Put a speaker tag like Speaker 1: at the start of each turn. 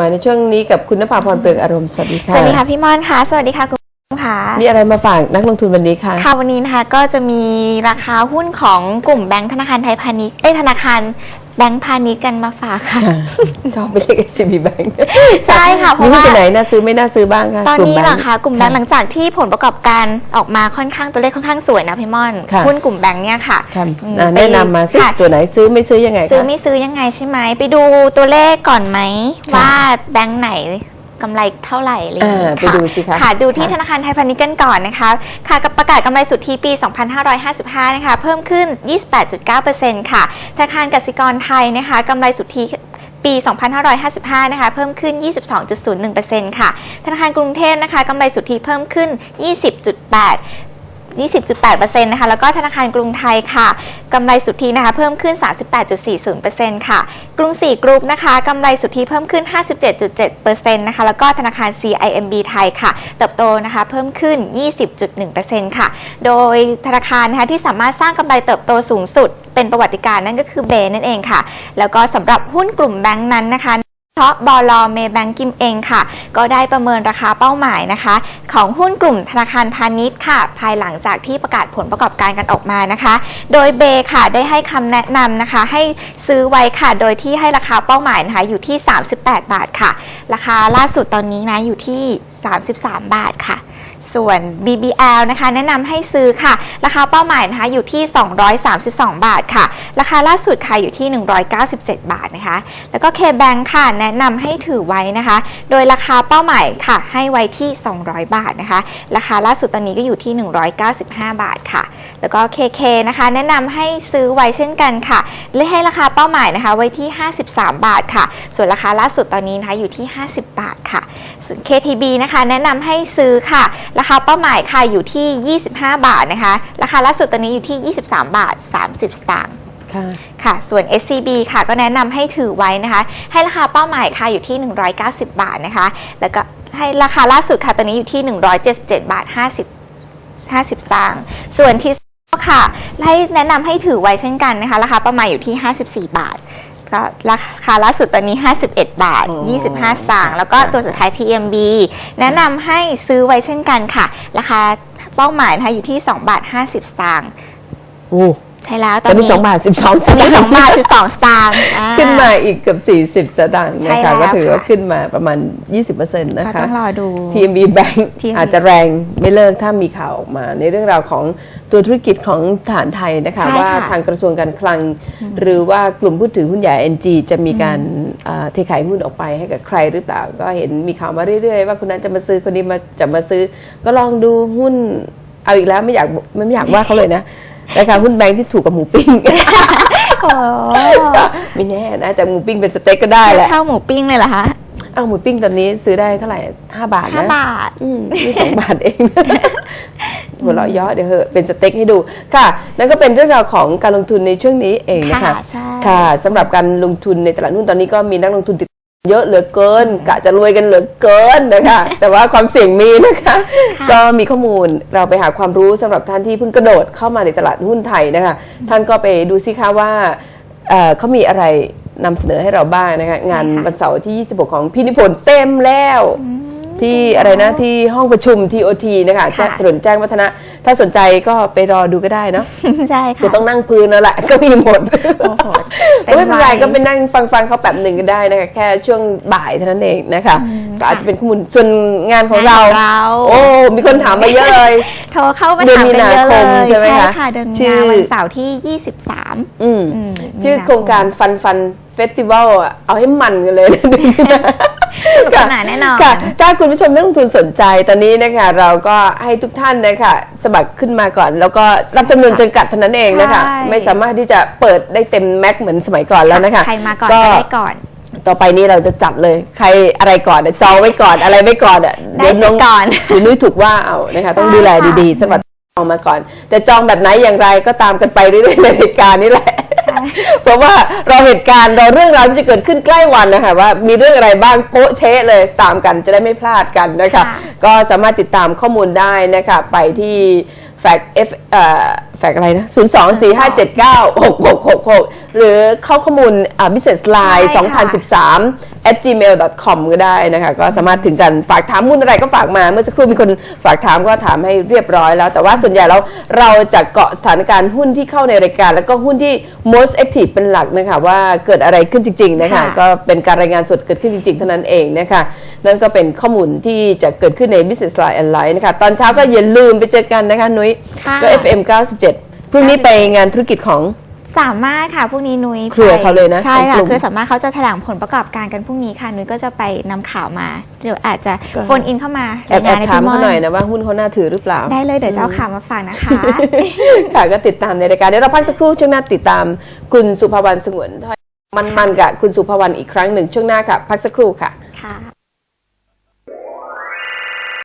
Speaker 1: มาในช่วงนี้กับคุณนภาพรเปลืองอารมณ์สวัสดีค่ะ
Speaker 2: สวัสดีค่ะพี่มอนค่ะ สวัสดีค่ะคุณผู้ชมค่ะ
Speaker 1: มีอะไรมาฝากนักลงทุนวันนี้คะ
Speaker 2: ค่ะวันนี้นะคะก็จะมีราคาหุ้นของกลุ่มแบงก์ธนาคารไทยพาณิชย์เอ้ยธนาคาร แบงก์พาณิชย์กันมาฝากค่ะ
Speaker 1: ค่ะ ชอบไปเรียก SCB Bank
Speaker 2: ใช่ค่ะเพราะ
Speaker 1: มีหุ้น
Speaker 2: ว่า
Speaker 1: ตัวไหนน่าซื้อไม่น่าซื้อบ้างคะ
Speaker 2: ตอน
Speaker 1: กลุ่ม
Speaker 2: นี้
Speaker 1: แบง
Speaker 2: เหรอคะกลุ่มแบงก์หลังจากที่ผลประกอบการออกมาค่อนข้างตัวเลขค่อนข้างสวยนะพี่มอน
Speaker 1: ค่ะ
Speaker 2: หุ้นกลุ่มแบงก์เนี่ยค่ะ
Speaker 1: ค่ะ
Speaker 2: อืม
Speaker 1: อะ
Speaker 2: ไป
Speaker 1: แนะนำมาสิ
Speaker 2: ค่ะ
Speaker 1: ตัวไหนซื้อไม่ซื้อยังไง
Speaker 2: ซื้อ
Speaker 1: คะ
Speaker 2: ไม่ซื้อยังไงใช่ไหม ไปดูตัวเลขก่อนไหม
Speaker 1: ค่ะ
Speaker 2: ว่าแบงก์ไหน กำไรเท่าไหร่อะไรอย่างนี้
Speaker 1: อ่าไปดูสิคะ
Speaker 2: ค่ะดูที่
Speaker 1: ค่ะ
Speaker 2: ธนาคารไทยพาณิชย์กันก่อนนะคะ ค่ะกับประกาศกำไรสุทธิปี 2555 นะคะ เพิ่มขึ้น 28.9%ค่ะ ธนาคารกสิกรไทยนะคะกำไรสุทธิปี 2555 นะคะ เพิ่มขึ้น 22.01%ค่ะ ธนาคารกรุงเทพนะคะกำไรสุทธิเพิ่มขึ้น 20.8 20.8%นะคะ แล้วก็ธนาคารกรุงไทยค่ะกำไรสุทธินะคะ เพิ่มขึ้น 38.40%ค่ะ กรุงศรีกรุ๊ปนะคะกำไรสุทธิเพิ่มขึ้น 57.7%นะคะ แล้วก็ธนาคาร CIMB ไทยค่ะ เติบโตนะคะ เพิ่มขึ้น 20.1%ค่ะ โดยธนาคารนะคะที่สามารถสร้างกำไรเติบโตสูงสุด เป็นประวัติการณ์นั่นก็คือเบนั่นเองค่ะ แล้วก็สำหรับหุ้นกลุ่มแบงค์นั้นนะคะ พราะบลเมแบงกิมเองค่ะ ก็ได้ประเมินราคาเป้าหมายนะคะ ของหุ้นกลุ่มธนาคารพาณิชย์ค่ะ ภายหลังจากที่ประกาศผลประกอบการกันออกมานะคะ โดยเบค่ะได้ให้คำแนะนำนะคะ ให้ซื้อไว้ค่ะ โดยที่ให้ราคาเป้าหมายนะคะอยู่ที่ 38 บาทค่ะ ราคาล่าสุดตอนนี้นะอยู่ที่ 33 บาทค่ะ ส่วน BBL นะคะ แนะนำให้ซื้อค่ะ ราคาเป้าหมายนะคะอยู่ที่ 232 บาทค่ะ ราคาล่าสุดค่ะอยู่ที่ 197 บาทนะคะ แล้วก็ KBank ค่ะ แนะนำให้ถือไว้นะคะ โดยราคาเป้าหมายค่ะ ให้ไว้ที่ 200 บาทนะคะ ราคาล่าสุดตอนนี้ก็อยู่ที่ 195 บาทค่ะ แล้วก็ KK นะคะ แนะนำให้ซื้อไว้เช่นกันค่ะและให้ราคาเป้าหมายนะคะไว้ที่ 53 บาทค่ะ ส่วนราคาล่าสุดตอนนี้นะคะอยู่ที่ 50 บาทค่ะ ส่วน KTB นะคะ แนะนำให้ซื้อค่ะ ราคาเป้าหมายค่ะอยู่ที่ 25 บาทนะคะ ราคาล่าสุดตอนนี้อยู่ที่ 23 บาท 30 สตางค์
Speaker 1: ค่ะ
Speaker 2: ค่ะ ส่วน SCB ค่ะ ก็แนะนำให้ถือไว้นะคะ ให้ราคาเป้าหมายค่ะอยู่ที่ 190 บาทนะคะ แล้วก็ให้ราคาล่าสุดค่ะตอนนี้อยู่ที่ 177 บาท 50 50สตางค์ส่วนที่ค่ะให้แนะนำให้ถือไว้เช่นกันนะคะ ราคาเป้าหมายอยู่ที่ 54 บาท ก็ราคาล่าสุดตอนนี้ 51 บาท
Speaker 1: อ๋อ
Speaker 2: 25 สตางค์แล้วก็ตัวสุดท้าย TMB แนะนำให้ซื้อไว้เช่นกันค่ะ ราคาเป้าหมายนะคะอยู่ที่ 2 บาท 50 สตางค์
Speaker 1: โอ้
Speaker 2: ใช่แล้ว
Speaker 1: ตอนนี้สองบาทสิบสอง
Speaker 2: ตอนนี้สองบาทสิบสองสตางค์อ่
Speaker 1: ขึ้นมาอีกเกือบสี่สิบ40 สตางค์
Speaker 2: ใช่
Speaker 1: นะ
Speaker 2: แล้
Speaker 1: คะ
Speaker 2: ว
Speaker 1: ก็ถือว่า
Speaker 2: ค่ะ
Speaker 1: ขึ้นมาประมาณ 20%นะ
Speaker 2: ก็
Speaker 1: คะ
Speaker 2: ต้องรอดู
Speaker 1: TMB Bank
Speaker 2: TMB
Speaker 1: อาจจะแรงไม่เลิกถ้ามีข่าวออกมา ในเรื่องราวของตัวธุรกิจของฐานไทยนะคะ
Speaker 2: ใช่ค่ะ
Speaker 1: ว่าทางกระทรวงการคลัง หรือว่ากลุ่มผู้ถือหุ้นใหญ่ NG จะมีการอ่าเทขายหุ้นออกไปให้กับใครหรือเปล่า ก็เห็นมีข่าวมาเรื่อยๆ ว่าคนนั้นจะมาซื้อคนนี้มาจะมาซื้อ ก็ลองดูหุ้นเอาอีกแล้วไม่อยากไม่อยากว่าเขาเลยนะ ราคาหุ้นแบงค์ที่ถูกกับหมูปิ้ง
Speaker 2: โอ้
Speaker 1: ก็ไม่แน่นะจากหมูปิ้งเป็นสเต็กก็ได้แหละ
Speaker 2: เท่าหมูปิ้งเลยเหรอคะ
Speaker 1: เอาหมูปิ้งตอนนี้ซื้อได้เท่าไหร่ห้าบาท
Speaker 2: ห้า
Speaker 1: นะ
Speaker 2: บาท
Speaker 1: อืมนี่สองบาทเอง หัวเราะเยาะเดี๋ยวเหอะเป็นสเต็กให้ดูค่ะ นั่นก็เป็นเรื่องราวของการลงทุนในช่วงนี้เองนะคะ
Speaker 2: ค่ะใช่
Speaker 1: ค่ะสำหรับการลงทุนในตลาดหุ้นตอนนี้ก็มีนักลงทุนติด เยอะเหลือเกินกะจะรวยกันเหลือเกินนะคะ แต่ว่าความเสี่ยงมีนะคะ ก็มีข้อมูลเราไปหาความรู้สำหรับท่านที่เพิ่งกระโดดเข้ามาในตลาดหุ้นไทยนะคะ ท่านก็ไปดูซิคะว่าเอ่อเขามีอะไรนำเสนอให้เราบ้างนะคะงานวันเสาร์ที่ 26 ของพี่นิพนธ์เต็มแล้วที่อะไรนะที่ห้องประชุม TOT นะคะ
Speaker 2: ค่ะ
Speaker 1: ถนนแจ้งวัฒนะ ถ้าสนใจก็ไปรอดูก็ได้เนาะ
Speaker 2: ใช่ค่ะ
Speaker 1: จะต้องนั่งพื้นแล้วแหละก็มีหมด
Speaker 2: โอ้โห
Speaker 1: ก็ไม่เป็นไร
Speaker 2: เต็มวัย
Speaker 1: ก็ไปนั่งฟังฟังๆเขาแบบหนึ่งก็ได้นะคะแค่ช่วงบ่ายเท่านั้นเองนะคะ ก็อาจจะเป็นข้อมูลส่วนงานของเรา
Speaker 2: งานของเรา
Speaker 1: โอ้มีคนถามมาเยอะเลย
Speaker 2: โทรเข้ามา
Speaker 1: เดือน
Speaker 2: ถาม
Speaker 1: มี
Speaker 2: กัน
Speaker 1: นา
Speaker 2: เยอะ
Speaker 1: ค
Speaker 2: เล
Speaker 1: ม
Speaker 2: ย
Speaker 1: ใช่ไหมคะ
Speaker 2: ค่ะเดือนมี
Speaker 1: ชื่
Speaker 2: นา
Speaker 1: อ
Speaker 2: วันเสาร์ที่ 23
Speaker 1: อืม
Speaker 2: อืม
Speaker 1: ชื่อโครงการฟันฟันเฟสติวัลอะเอาให้มันกันเลยนะ
Speaker 2: สนุกสนานแน่นอน
Speaker 1: ค่ะถ้าคุณผู้ชมนักลงทุนสนใจตอนนี้นะคะ เราก็ให้ทุกท่านนะคะสมัครขึ้นมาก่อน แล้วก็รับจำนวนจำกัดเท่านั้นเองนะคะ
Speaker 2: ใช่
Speaker 1: ไม่สามารถที่จะเปิดได้เต็มแม็กซ์เหมือนสมัยก่อนแล้วนะคะ
Speaker 2: ใครมาก่อนก็ได้ก่อน
Speaker 1: ต่อไปนี้เราจะจัดเลยใครอะไรก่อนอะจองไว้ก่อนอะไรไว้ก่อนอะ
Speaker 2: ได้
Speaker 1: เดี๋ยวน้อง
Speaker 2: สิก่อน
Speaker 1: เดี๋ยวนุ้ยถูกว่าเอานะคะต้อง
Speaker 2: ใช่
Speaker 1: ดูแล
Speaker 2: ค่ะ
Speaker 1: ดีๆสำหรับจองมาก่อน จะจองแบบไหนอย่างไรก็ตามกันไปเรื่อยๆในรายการนี้แหละ เพราะว่าเราเหตุการณ์เราเรื่องราวที่จะเกิดขึ้นใกล้วันนะคะว่ามีเรื่องอะไรบ้างโป๊ะเชะเลยตามกันจะได้ไม่พลาดกันนะคะ
Speaker 2: ค่ะ
Speaker 1: ก็สามารถติดตามข้อมูลได้นะคะไปที่ fact f เอ่อแฟกอะไรนะ 0 2 4 5 7 9 6 6 6 6 หรือเข้าข้อมูลอ่า business line
Speaker 2: ใช่ค่ะ
Speaker 1: 2013 at gmail com ก็ได้นะคะ ก็สามารถถึงกันฝากถามหุ้นอะไรก็ฝากมา เมื่อสักครู่มีคนฝากถามก็ถามให้เรียบร้อยแล้ว แต่ว่าส่วนใหญ่แล้วเราจะเกาะสถานการณ์หุ้นที่เข้าในรายการ แล้วก็หุ้นที่ most active เป็นหลักนะคะ ว่าเกิดอะไรขึ้นจริง ๆ นะคะ
Speaker 2: ค่ะ
Speaker 1: ก็เป็นการรายงานสดเกิดขึ้นจริง ๆ เท่านั้นเองนะคะ นั่นก็เป็นข้อมูลที่จะเกิดขึ้นใน business line and line นะคะ ตอนเช้าก็อย่าลืมไปเจอกันนะคะนุ้ย
Speaker 2: ค่ะ
Speaker 1: ก็ FM 97 พรุ่งนี้ไปงานธุรกิจของ
Speaker 2: สามารถค่ะพรุ่งนี้นุ้ย
Speaker 1: เครือ
Speaker 2: ไป
Speaker 1: เขาเลยนะ
Speaker 2: ใช่
Speaker 1: ของก
Speaker 2: ค่ะ
Speaker 1: ลุ่ม
Speaker 2: เครือสามารถเขาจะแถลงผลประกอบการกันพรุ่งนี้ค่ะนุ้ยก็จะไปนำข่าวมาเดี๋ยวอาจจะ
Speaker 1: ก็
Speaker 2: โฟนอินเข้ามา
Speaker 1: แอบแอบ
Speaker 2: รยงนให้
Speaker 1: ถาม
Speaker 2: พี่
Speaker 1: เขาหน่อยนะว่าหุ้นเขาน่าถือหรือเปล่า
Speaker 2: ได้เลยเดี๋ยวจะเอาข่าวมาฝากนะคะ
Speaker 1: ค่ะก็ติดตามในรายการเดี๋ยวเราพักสักครู่ช่วงหน้าติดตามคุณสุภวรรณสงวนถ้อยมันๆกับคุณสุภวรรณอีกครั้งหนึ่งช่วงหน้าค่ะ พักสักครู่ค่ะ
Speaker 2: ค่ะ